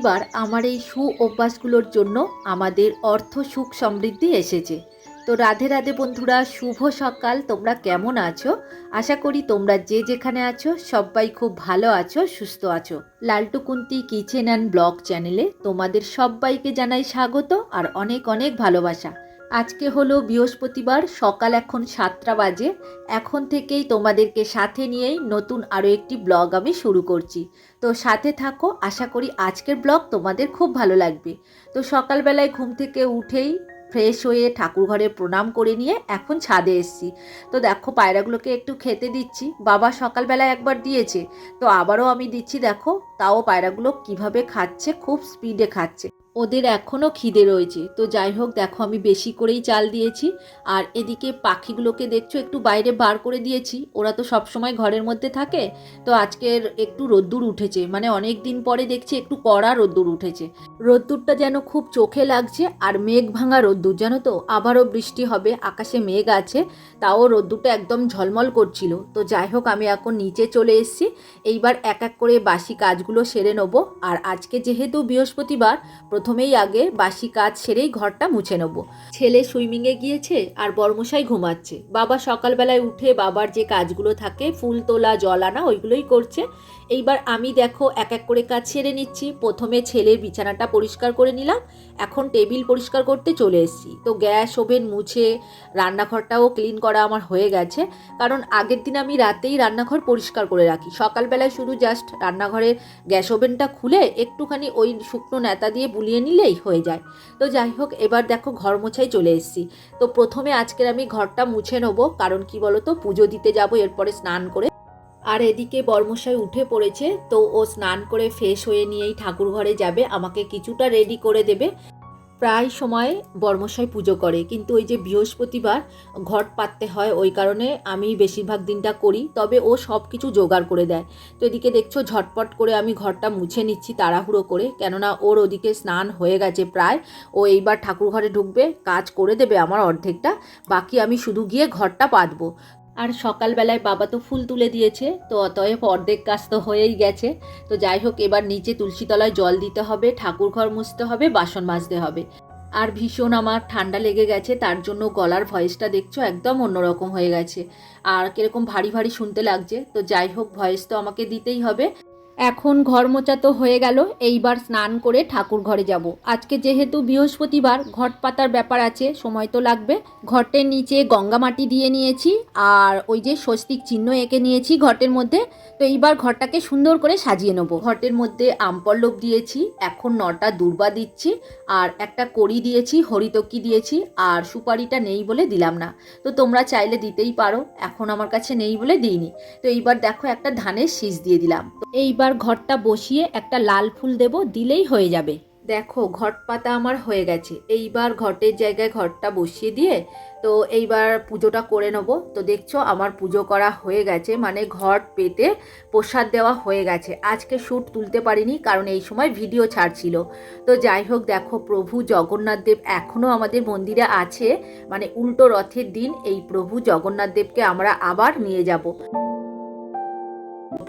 বৃহস্পতিবার আমার এই সু অভ্যাসগুলোর জন্য আমাদের অর্থ সুখ সমৃদ্ধি এসেছে। তো রাধে রাধে বন্ধুরা, শুভ সকাল। তোমরা কেমন আছো? আশা করি তোমরা যে যেখানে আছো, সবাই খুব ভালো আছো, সুস্থ আছো। Laltu Kunti kitchen and blog চ্যানেলে তোমাদের সবাইকে জানাই স্বাগত আর অনেক অনেক ভালোবাসা। আজকে হলো বৃহস্পতিবার, সকাল এখন সাতটা বাজে। এখন থেকেই তোমাদেরকে সাথে নিয়েই নতুন আরও একটি ব্লগ আমি শুরু করছি। তো সাথে থাকো, আশা করি আজকের ব্লগ তোমাদের খুব ভালো লাগবে। তো সকালবেলায় ঘুম থেকে উঠেই ফ্রেশ হয়ে ঠাকুর ঘরে প্রণাম করে নিয়ে এখন ছাদে এসছি। তো দেখো পায়রাগুলোকে একটু খেতে দিচ্ছি। বাবা সকালবেলায় একবার দিয়েছে, তো আবারও আমি দিচ্ছি, দেখো। তাও পায়রাগুলো কীভাবে খাচ্ছে, খুব স্পিডে খাচ্ছে। ওদের এখনও খিদে রয়েছে। তো যাই হোক, দেখো আমি বেশি করেই চাল দিয়েছি। আর এদিকে পাখিগুলোকে দেখছ, একটু বাইরে বার করে দিয়েছি। ওরা তো সব সময় ঘরের মধ্যে থাকে। তো আজকের একটু রোদ্দুর উঠেছে। মানে অনেক দিন পরে দেখছি একটু কড়া রোদ্দুর উঠেছে। রোদ্দুরটা যেন খুব চোখে লাগছে আর মেঘ ভাঙা রোদ্দুর, জানো তো? আবারও বৃষ্টি হবে, আকাশে মেঘ আছে, তাও রোদ্দুরটা একদম ঝলমল করছিল। তো যাই হোক, আমি এখন নিচে চলে এসেছি। এইবার এক এক করে বাসি কাজগুলো সেরে নেব। আর আজকে যেহেতু বৃহস্পতিবার প্রথমেই আগে বাসি কাজ সেরেই ঘরটা মুছে নেব। ছেলে সুইমিংয়ে গিয়েছে আর বর্মশাই ঘুমাচ্ছে। বাবা সকালবেলায় উঠে বাবার যে কাজগুলো থাকে, ফুল তোলা, জল আনা, ওইগুলোই করছে। এইবার আমি দেখো এক এক করে কাজ সেরে নিচ্ছি। প্রথমে ছেলের বিছানাটা পরিষ্কার করে নিলাম। এখন টেবিল পরিষ্কার করতে চলে এসেছি। তো গ্যাস, ওভেন মুছে রান্নাঘরটাও ক্লিন করা আমার হয়ে গেছে। কারণ আগের দিন আমি রাতেই রান্নাঘর পরিষ্কার করে রাখি। সকালবেলায় শুধু জাস্ট রান্নাঘরের গ্যাস ওভেনটা খুলে একটুখানি ওই শুকনো নেতা দিয়ে বুলিয়ে নিলেই হয়ে যায়। তো যাই হোক, এবার দেখো ঘর মোছাই চলে এসেছি। তো প্রথমে আজকের আমি ঘরটা মুছে নেব, কারণ কি বলতো, পুজো দিতে যাব এরপরে স্নান করে। আর এদিকে বর্মশাই উঠে পড়েছে, তো ও স্নান করে ফ্রেশ হয়ে নিয়েই ঠাকুর ঘরে যাবে, আমাকে কিছুটা রেডি করে দেবে। প্রায় সময় বর্মশাই পুজো করে। কিন্তু ওই যে বৃহস্পতিবার ঘট পাততে হয়, ওই কারণে আমি বেশিরভাগ দিনটা করি, তবে ও সব কিছু জোগাড় করে দেয়। তো এদিকে দেখছ, ঝটপট করে আমি ঘরটা মুছে নিচ্ছি তাড়াহুড়ো করে, কেননা ওর ওদিকে স্নান হয়ে গেছে প্রায়। ও এইবার ঠাকুর ঘরে ঢুকবে, কাজ করে দেবে আমার অর্ধেকটা, বাকি আমি শুধু গিয়ে ঘরটা পাতবো। আর সকালবেলায় বাবা তো ফুল তুলে দিয়েছে, তো অতএব অর্ধেক কাজ তো হয়েই গেছে। তো যাই হোক, এবার নিচে তুলসীতলায় জল দিতে হবে ঠাকুর ঘর মুছতে হবে, বাসন মাজতে হবে। আর ভীষণ আমার ঠান্ডা লেগে গেছে, তার জন্য গলার ভয়েসটা দেখছ একদম অন্যরকম হয়ে গেছে। আর কীরকম ভারী ভারী শুনতে লাগছে, তো যাই হোক, ভয়েস তো আমাকে দিতেই হবে। এখন ঘর মোচা তো হয়ে গেল, এইবার স্নান করে ঠাকুর ঘরে যাব। আজকে যেহেতু বৃহস্পতিবার, ঘট পাতার ব্যাপার আছে, সময় তো লাগবে। ঘটের নিচে গঙ্গা মাটি দিয়ে নিয়েছি, আর ওই যে স্বস্তিক চিহ্ন এঁকে নিয়েছি ঘটের মধ্যে। তো এইবার ঘরটাকে সুন্দর করে সাজিয়ে নেব। ঘটের মধ্যে আমপল্লব দিয়েছি, এখন নটা দুর্বা দিচ্ছি, আর একটা কড়ি দিয়েছি, হরিতকি দিয়েছি, আর সুপারিটা নেই বলে দিলাম না। তো তোমরা চাইলে দিতেই পারো, এখন আমার কাছে নেই বলে দিইনি। তো এইবার দেখো একটা ধানের শীষ দিয়ে দিলাম। তো এইবার ঘরটা বসিয়ে একটা লাল ফুল দেব, দিলেই হয়ে যাবে। দেখো, ঘট পাতা আমার হয়ে গেছে। এইবার ঘটের জায়গায় ঘরটা বসিয়ে দিয়ে, তো এইবার পুজোটা করে নেব। তো দেখছ, আমার পুজো করা হয়ে গেছে মানে ঘট পেতে প্রসাদ দেওয়া হয়ে গেছে। আজকে শ্যুট তুলতে পারিনি, কারণ এই সময় ভিডিও ছাড়ছিল। তো যাই হোক, দেখো, প্রভু জগন্নাথ দেব এখনও আমাদের মন্দিরে আছে। মানে উল্টো রথের দিন এই প্রভু জগন্নাথ দেবকে আমরা আবার নিয়ে যাব।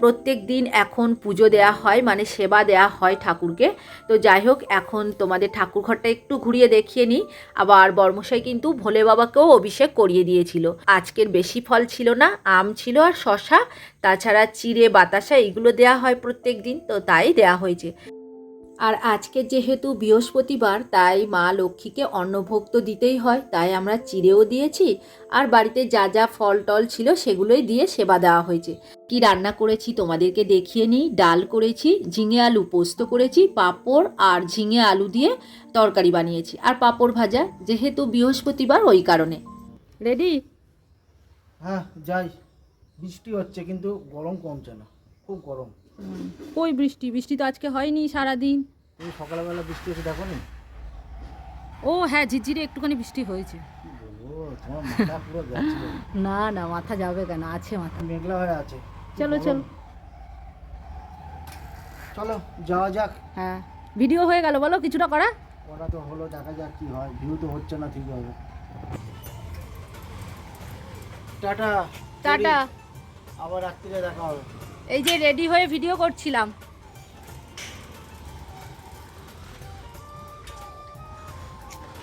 প্রত্যেক দিন এখন পুজো দেয়া হয় মানে সেবা দেয়া হয় ঠাকুরকে। তো যাই হোক, এখন তোমাদের ঠাকুর ঘরটা একটু ঘুরিয়ে দেখিয়ে নিই। আবার বর্মশাই কিন্তু ভোলে বাবাকেও অভিষেক করিয়ে দিয়েছিল। আজকের বেশি ফল ছিল না, আম ছিল আর শশা তাছাড়া চিড়ে, বাতাসা, এইগুলো দেয়া হয় প্রত্যেক দিন, তো তাই দেয়া হয়েছে। আর আজকে যেহেতু বৃহস্পতিবার, তাই মা লক্ষ্মীকে অন্নভোগ তো দিতেই হয়, তাই আমরা চিড়েও দিয়েছি। আর বাড়িতে যা যা ফল টল ছিল, সেগুলোই দিয়ে সেবা দেওয়া হয়েছে। কি রান্না করেছি তোমাদেরকে দেখিয়ে নিই। ডাল করেছি ঝিঙে আলু পোস্ত করেছি পাঁপড় আর ঝিঙে আলু দিয়ে তরকারি বানিয়েছি। আর পাঁপড় ভাজা যেহেতু বৃহস্পতিবার ওই কারণে। রেডি হ্যাঁ যাই। বৃষ্টি হচ্ছে কিন্তু গরম কমছে না। খুব গরম। কই বৃষ্টি? বৃষ্টি তো আজকে হয়নি সারাদিন। তুমি সকালবেলা বৃষ্টি হচ্ছে দেখো নি ও হ্যাঁ ঝিরঝিরে একটুখানি বৃষ্টি হয়েছে। কি বলব তোমার মাথা পুরো যাচ্ছে না না মাথা যাবে কেন? আছে মাথা। মেঘলা হয়ে আছে। চলো চলো। চলো যাওয়া যাক। হ্যাঁ। ভিডিও হয়ে গেল বলো কিছুটা করা। করা তো হলো দেখা যাক কি হয়। ভিউ তো হচ্ছে না ঠিক হবে। Tata tata. আবার রাত্রিরে দেখা হবে। এই যে রেডি হয়ে ভিডিও করছিলাম।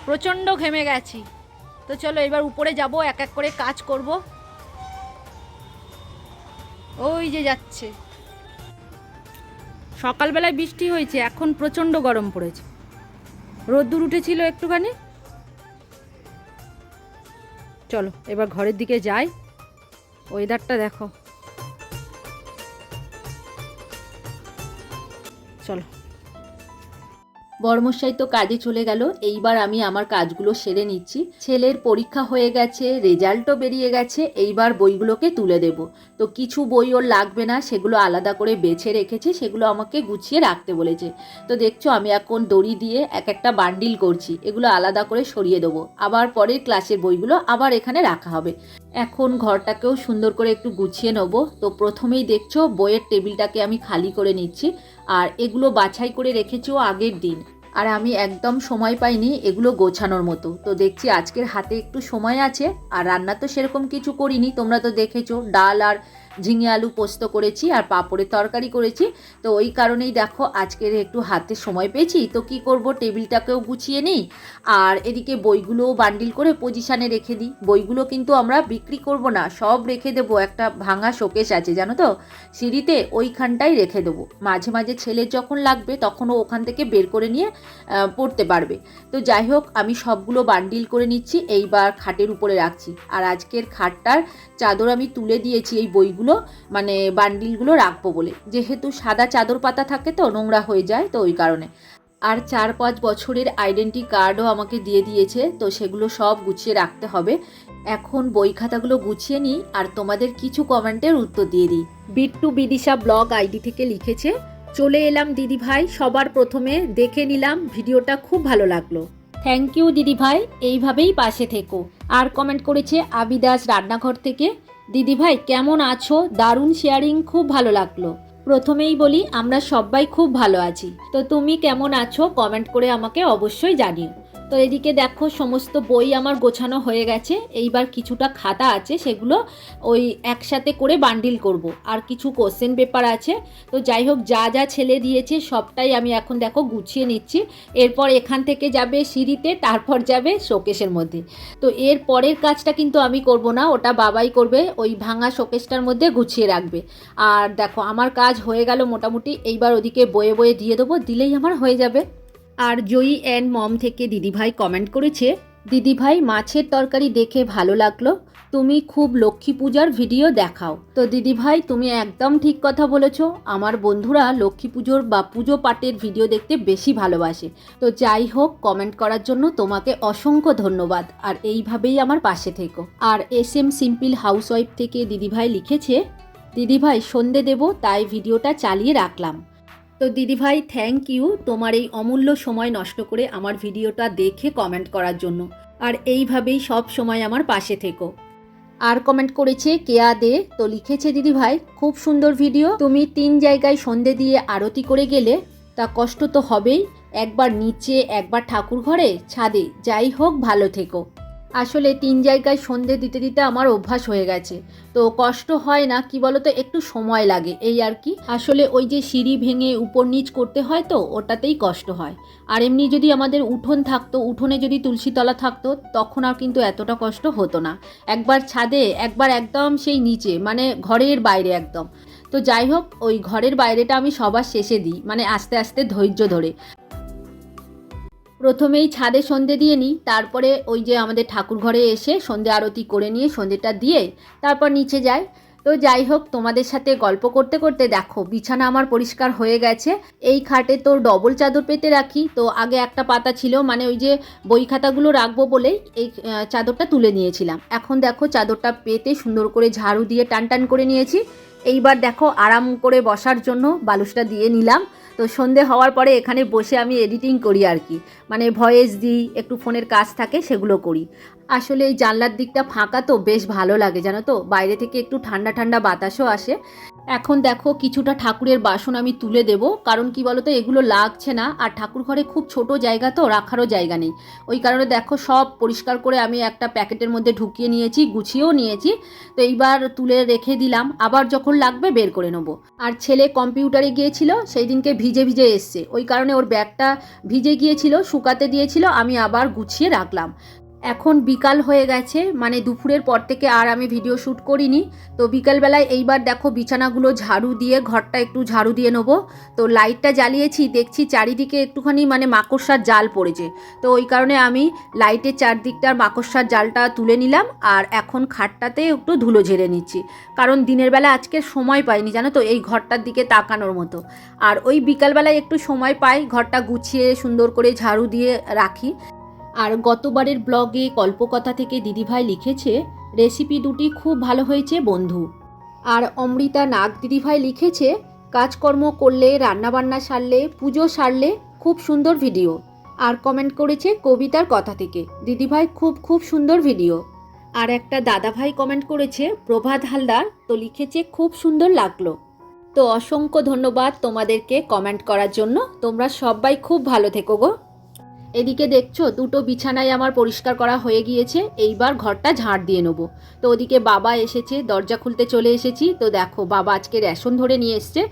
প্রচণ্ড ঘেমে গেছি। তো চলো এবার উপরে যাব এক এক করে কাজ করব। ওই যে যাচ্ছে। সকালবেলায় বৃষ্টি হয়েছে এখন প্রচণ্ড গরম পড়েছে। রোদ্দুর উঠেছিল একটুখানি। চলো এবার ঘরের দিকে যাই। ওয়েদারটা দেখো। চলো। বর্মশাই তো কাজে চলে গেল এইবার আমি আমার কাজগুলো সেরে নিচ্ছি। ছেলের পরীক্ষা হয়ে গেছে রেজাল্টও বেরিয়ে গেছে এইবার বইগুলোকে তুলে দেব। তো কিছু বই ওর লাগবে না, সেগুলো আলাদা করে বেছে রেখেছে, সেগুলো আমাকে গুছিয়ে রাখতে বলেছে। তো দেখছ আমি এখন দড়ি দিয়ে এক একটা বান্ডিল করছি, এগুলো আলাদা করে সরিয়ে দেবো। আবার পরের ক্লাসের বইগুলো আবার এখানে রাখা হবে। এখন ঘরটাকেও সুন্দর করে একটু গুছিয়ে নেব। তো প্রথমেই দেখছ বইয়ের টেবিলটাকে আমি খালি করে নিচ্ছি, আর এগুলো বাছাই করে রেখেছিও আগের দিন। আর আমি একদম সময় পাইনি এগুলো গোছানোর মতো। তো দেখছি আজকের হাতে একটু সময় আছে, আর রান্না তো সেরকম কিছু করিনি, তোমরা তো দেখেছ, ডাল আর ঝিঙে আলু পোস্ত করেছি আর পাঁপড়ের তরকারি করেছি। তো ওই কারণেই দেখো আজকের একটু হাতে সময় পেয়েছি। তো কি করব, টেবিলটাকেও গুছিয়ে নিই। আর এদিকে বইগুলোও বান্ডিল করে পজিশানে রেখে দিই। বইগুলো কিন্তু আমরা বিক্রি করব না, সব রেখে দেবো। একটা ভাঙা শোকেশ আছে, জানো তো? সিঁড়িতে ওইখানটাই রেখে দেবো। মাঝে মাঝে ছেলের যখন লাগবে তখন ও ওখান থেকে বের করে নিয়ে পড়তে পারবে। তো যাই হোক, আমি সবগুলো বান্ডিল করে নিচ্ছি। এইবার খাটের উপরে রাখছি। আর আজকের খাটটার চাদর আমি তুলে দিয়েছি এই বইগুলো মানে বান্ডিলগুলো রাখব বলে। যেহেতু সাদা চাদর পাতা থাকে তো নোংরা হয়ে যায় তো ওই কারণে। আর চার পাঁচ বছরের আইডেন্টি কার্ডও আমাকে দিয়ে দিয়েছে তো সেগুলো সব গুছিয়ে রাখতে হবে। এখন বই খাতাগুলো গুছিয়ে নিই আর তোমাদের কিছু কমেন্টের উত্তর দিয়ে দিই। বিট্টু বিদিশা ব্লগ আইডি থেকে লিখেছে চলে এলাম দিদি ভাই সবার প্রথমে দেখে নিলাম ভিডিওটা খুব ভালো লাগল। থ্যাংক ইউ দিদি ভাই এইভাবেই পাশে থেকো। আর কমেন্ট করেছে আবিদাস রান্নাঘর থেকে দিদি ভাই, কেমন আছো? দারুণ শেয়ারিং খুব ভালো লাগল। প্রথমেই বলি, আমরা সবাই খুব ভালো আছি। তো তুমি কেমন আছো? কমেন্ট করে আমাকে অবশ্যই জানিও। তো এদিকে দেখো সমস্ত বই আমার গোছানো হয়ে গেছে। এইবার কিছুটা খাতা আছে, সেগুলো ওই একসাথে করে বান্ডিল করব। আর কিছু কোশ্চেন পেপার আছে। তো যাই হোক, যা যা ছেলে দিয়েছে সবটাই আমি এখন দেখো গুছিয়ে নিচ্ছি। এরপর এখান থেকে যাবে সিঁড়িতে, তারপর যাবে শোকেশের মধ্যে। তো এর পরের কাজটা কিন্তু আমি করব না, ওটা বাবাই করবে, ওই ভাঙা শোকেশটার মধ্যে গুছিয়ে রাখবে। আর দেখো, আমার কাজ হয়ে গেল মোটামুটি। এইবার ওদিকে বয়ে বয়ে দিয়ে দেবো, দিলেই আমার হয়ে যাবে। আর জয়ী অ্যান্ড মম থেকে দিদিভাই কমেন্ট করেছে, দিদিভাই, মাছের তরকারি দেখে ভালো লাগল। তুমি খুব লক্ষ্মী পূজার ভিডিও দেখাও। তো দিদিভাই, তুমি একদম ঠিক কথা বলেছ। আমার বন্ধুরা লক্ষ্মী পুজোর বা পুজো পাটের ভিডিও দেখতে বেশি ভালোবাসে। তো যাই হোক কমেন্ট করার জন্য তোমাকে অসংখ্য ধন্যবাদ। আর এইভাবেই আমার পাশে থেকো। আর এস এম সিম্পল হাউসওয়াইফ থেকে দিদিভাই লিখেছে, দিদিভাই, সন্ধে দেব, তাই ভিডিওটা চালিয়ে রাখলাম। তো দিদিভাই থ্যাংক ইউ তোমার এই অমূল্য সময় নষ্ট করে আমার ভিডিওটা দেখে কমেন্ট করার জন্য। আর এইভাবেই সব সময় আমার পাশে থেকো। আর কমেন্ট করেছে কেয়া দে, তো লিখেছে, দিদিভাই, খুব সুন্দর ভিডিও তুমি তিন জায়গায় সন্ধে দিয়ে আরতি করে গেলে তা কষ্ট তো হবেই। একবার নিচে, একবার ঠাকুর ঘরে ছাদে। যাই হোক, ভালো থেকো। আসলে তিন জায়গায় সন্ধে দিতে দিতে আমার অভ্যাস হয়ে গেছে। তো কষ্ট হয় না, কি বলতো, একটু সময় লাগে। এই আর কি। আসলে ওই যে সিঁড়ি ভেঙে উপর নিচ করতে হয় তো, ওটাতেই কষ্ট হয়। আর এমনি যদি আমাদের উঠোন থাকতো, উঠোনে যদি তুলসীতলা থাকতো, তখন আর কিন্তু এতটা কষ্ট হতো না। একবার ছাদে, একবার একদম সেই নিচে মানে ঘরের বাইরে একদম। তো যাই হোক, ওই ঘরের বাইরেটা আমি সবার শেষে দিই মানে আস্তে আস্তে ধৈর্য ধরে। প্রথমেই ছাদে সন্ধে দিয়ে নিই, তারপরে ওই যে আমাদের ঠাকুর ঘরে এসে সন্ধে আরতি করে নিয়ে সন্ধেটা দিয়ে তারপর নিচে যাই। তো যাই হোক, তোমাদের সাথে গল্প করতে করতে দেখো, বিছানা আমার পরিষ্কার হয়ে গেছে। এই খাটে তো ডবল চাদর পেতে রাখি, তো আগে একটা পাতা ছিল মানে ওই যে বই খাতাগুলো রাখব বলেই এই চাদরটা তুলে নিয়েছিলাম। এখন দেখো চাদরটা পেতে সুন্দর করে ঝাড়ু দিয়ে টান টান করে নিয়েছি। এইবার দেখো আরাম করে বসার জন্য বালুসটা দিয়ে নিলাম। তো সন্ধে হওয়ার পরে এখানে বসে আমি এডিটিং করি আর কি। মানে ভয়েস দিই, একটু ফোনের কাজ থাকে, সেগুলো করি। আসলে এই জানলার দিকটা ফাঁকা তো, বেশ ভালো লাগে, জানো তো? বাইরে থেকে একটু ঠান্ডা ঠান্ডা বাতাসও আসে। এখন দেখো কিছুটা ঠাকুরের বাসন আমি তুলে দেব। কারণ কি বলতো, এগুলো লাগছে না। আর ঠাকুর ঘরে খুব ছোট জায়গা তো, রাখারও জায়গা নেই। ওই কারণে দেখো সব পরিষ্কার করে আমি একটা প্যাকেটের মধ্যে ঢুকিয়ে নিয়েছি, গুছিয়েও নিয়েছি। তো এইবার তুলে রেখে দিলাম। আবার যখন লাগবে বের করে নেব। আর ছেলে কম্পিউটারে গিয়েছিল, সেই দিনকে ভিজে ভিজে এসছে। ওই কারণে ওর ব্যাগটা ভিজে গিয়েছিল, শুকাতে দিয়েছিল, আমি আবার গুছিয়ে রাখলাম। এখন বিকাল হয়ে গেছে মানে দুপুরের পর থেকে আর আমি ভিডিও শ্যুট করিনি। তো বিকালবেলায় এইবার দেখো বিছানাগুলো ঝাড়ু দিয়ে, ঘরটা একটু ঝাড়ু দিয়ে নেব। তো লাইটটা জ্বালিয়েছি, দেখছি চারিদিকে একটুখানি মানে মাকড়সার জাল পড়েছে। তো ওই কারণে আমি লাইটের চারদিকটার মাকড়সার জালটা তুলে নিলাম আর এখন খাটটাতে একটু ধুলো ঝেড়ে নিচ্ছি। কারণ দিনের বেলা আজকে সময় পাইনি, জানো তো, এই ঘরটার দিকে তাকানোর মতো। আর ওই বিকালবেলায় একটু সময় পাই, ঘরটা গুছিয়ে সুন্দর করে ঝাড়ু দিয়ে রাখি। আর গতবারের ব্লগে কল্পকথা থেকে দিদিভাই লিখেছে, রেসিপি দুটি খুব ভালো হয়েছে, বন্ধু। আর অমৃতা নাগ দিদিভাই লিখেছে, কাজকর্ম করলে, রান্নাবান্না সারলে, পুজো সারলে খুব সুন্দর ভিডিও। আর কমেন্ট করেছে কবিতার কথা থেকে, দিদিভাই খুব খুব সুন্দর ভিডিও। আর একটা দাদাভাই কমেন্ট করেছে, প্রভাত হালদার তো লিখেছে, খুব সুন্দর লাগল। তো অসংখ্য ধন্যবাদ তোমাদেরকে কমেন্ট করার জন্য, তোমরা সবাই খুব ভালো থেকো গো। এদিকে দেখছ, দুটো বিছানায় আমার পরিষ্কার করা হয়ে গিয়েছে, এইবার ঘরটা ঝাড় দিয়ে নেব। তো ওদিকে বাবা এসেছে, দরজা খুলতে চলে এসেছি, তো দেখো বাবা আজকে রেশন ধরে নিয়ে এসছে।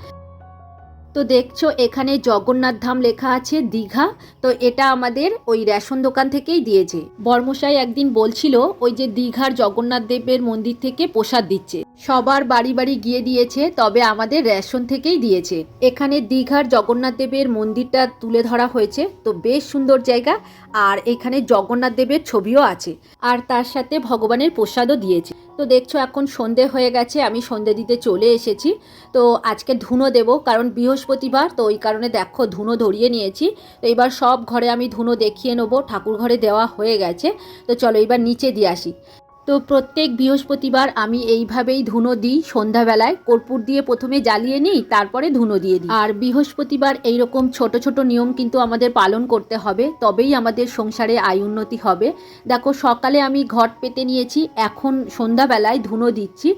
তো দেখছ এখানে জগন্নাথ ধাম লেখা আছে, দীঘা, তো এটা আমাদের ওই রেশন দোকান থেকেই দিয়েছে। বর্মশাই একদিন বলছিল, ওই যে দীঘার জগন্নাথ দেবের মন্দির থেকে প্রসাদ দিচ্ছে। সবার বাড়ি বাড়ি গিয়ে দিয়েছে, তবে আমাদের রেশন থেকেই দিয়েছে। এখানে দীঘার জগন্নাথ দেবের মন্দিরটা তুলে ধরা হয়েছে, তো বেশ সুন্দর জায়গা, আর এখানে জগন্নাথ দেবের ছবিও আছে। আর তার সাথে ভগবানের প্রসাদও দিয়েছে। তো দেখছ, এখন সন্ধে হয়ে গেছে, আমি সন্ধে দিতে চলে এসেছি। তো আজকে ধুনো দেব, কারণ বৃহস্পতিবার, তো ওই কারণে দেখো, ধুনো ধরিয়ে নিয়েছি। তো এবার সব ঘরে আমি ধুনো দেখিয়ে নেব, ঠাকুর ঘরে দেওয়া হয়ে গেছে। তো চলো এবার নিচে দিয়ে আসি। তো প্রত্যেক বৃহস্পতিবার আমি এইভাবেই ধুনো দিই সন্ধ্যাবেলায়। কর্পূর দিয়ে প্রথমে জ্বালিয়ে নিই, তারপরে ধুনো দিয়ে দিই। আর বৃহস্পতিবার এইরকম ছোট ছোট নিয়ম কিন্তু আমাদের পালন করতে হবে, তবেই আমাদের সংসারে আয় উন্নতি হবে। দেখো, সকালে আমি ঘট পেতে নিয়েছি, এখন সন্ধ্যাবেলায় ধুনো দিচ্ছি।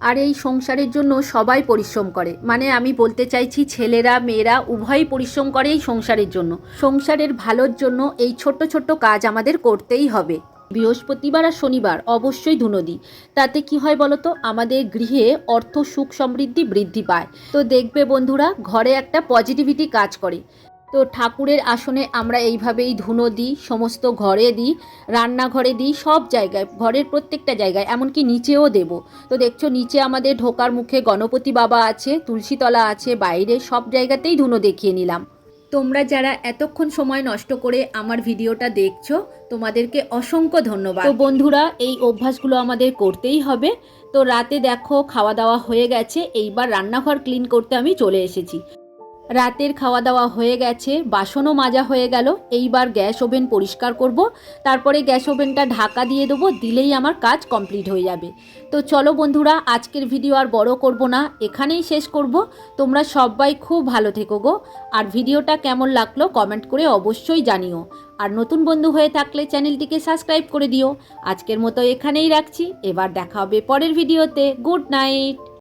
আর এই সংসারের জন্য সবাই পরিশ্রম করে। মানে আমি বলতে চাইছি, ছেলেরা, মেয়েরা উভয়ই পরিশ্রম করে এই সংসারের জন্য। সংসারের ভালোর জন্য এই ছোট্ট ছোট্ট কাজ আমাদের করতেই হবে। বৃহস্পতিবার আর শনিবার অবশ্যই ধুনো দিই তাতে কি হয় বলতো? আমাদের গৃহে অর্থ সুখ সমৃদ্ধি বৃদ্ধি পায়। তো দেখবে বন্ধুরা, ঘরে একটা পজিটিভিটি কাজ করে। তো ঠাকুরের আসনে আমরা এইভাবেই ধুনো দিই, সমস্ত ঘরে দিই, রান্নাঘরে দিই, সব জায়গায়, ঘরের প্রত্যেকটা জায়গায়, এমনকি নিচেও দেব। তো দেখছ, নিচে আমাদের ঢোকার মুখে গণপতি বাবা আছে, তুলসীতলা আছে, বাইরে সব জায়গাতেই ধুনো দেখিয়ে নিলাম। তোমরা যারা এতক্ষণ সময় নষ্ট করে আমার ভিডিওটা দেখছ, তোমাদেরকে অসংখ্য ধন্যবাদ। তো বন্ধুরা, এই অভ্যাসগুলো আমাদের করতেই হবে। তো রাতে দেখো, খাওয়া দাওয়া হয়ে গেছে, এইবার রান্নাঘর ক্লিন করতে আমি চলে এসেছি। রাতের খাওয়া দাওয়া হয়ে গেছে, বাসনও মাজা হয়ে গেল। এইবার গ্যাস ওভেন পরিষ্কার করব। তারপরে গ্যাস ওভেনটা ঢাকা দিয়ে দেবো, দিলেই আমার কাজ কমপ্লিট হয়ে যাবে। তো চলো বন্ধুরা, আজকের ভিডিও আর বড় করব না, এখানেই শেষ করব। তোমরা সবাই খুব ভালো থেকো গো। আর ভিডিওটা কেমন লাগল কমেন্ট করে অবশ্যই জানিও। আর নতুন বন্ধু হয়ে থাকলে চ্যানেলটিকে সাবস্ক্রাইব করে দিও। আজকের মতো এখানেই রাখছি। এবার দেখা হবে পরের ভিডিওতে। Good night!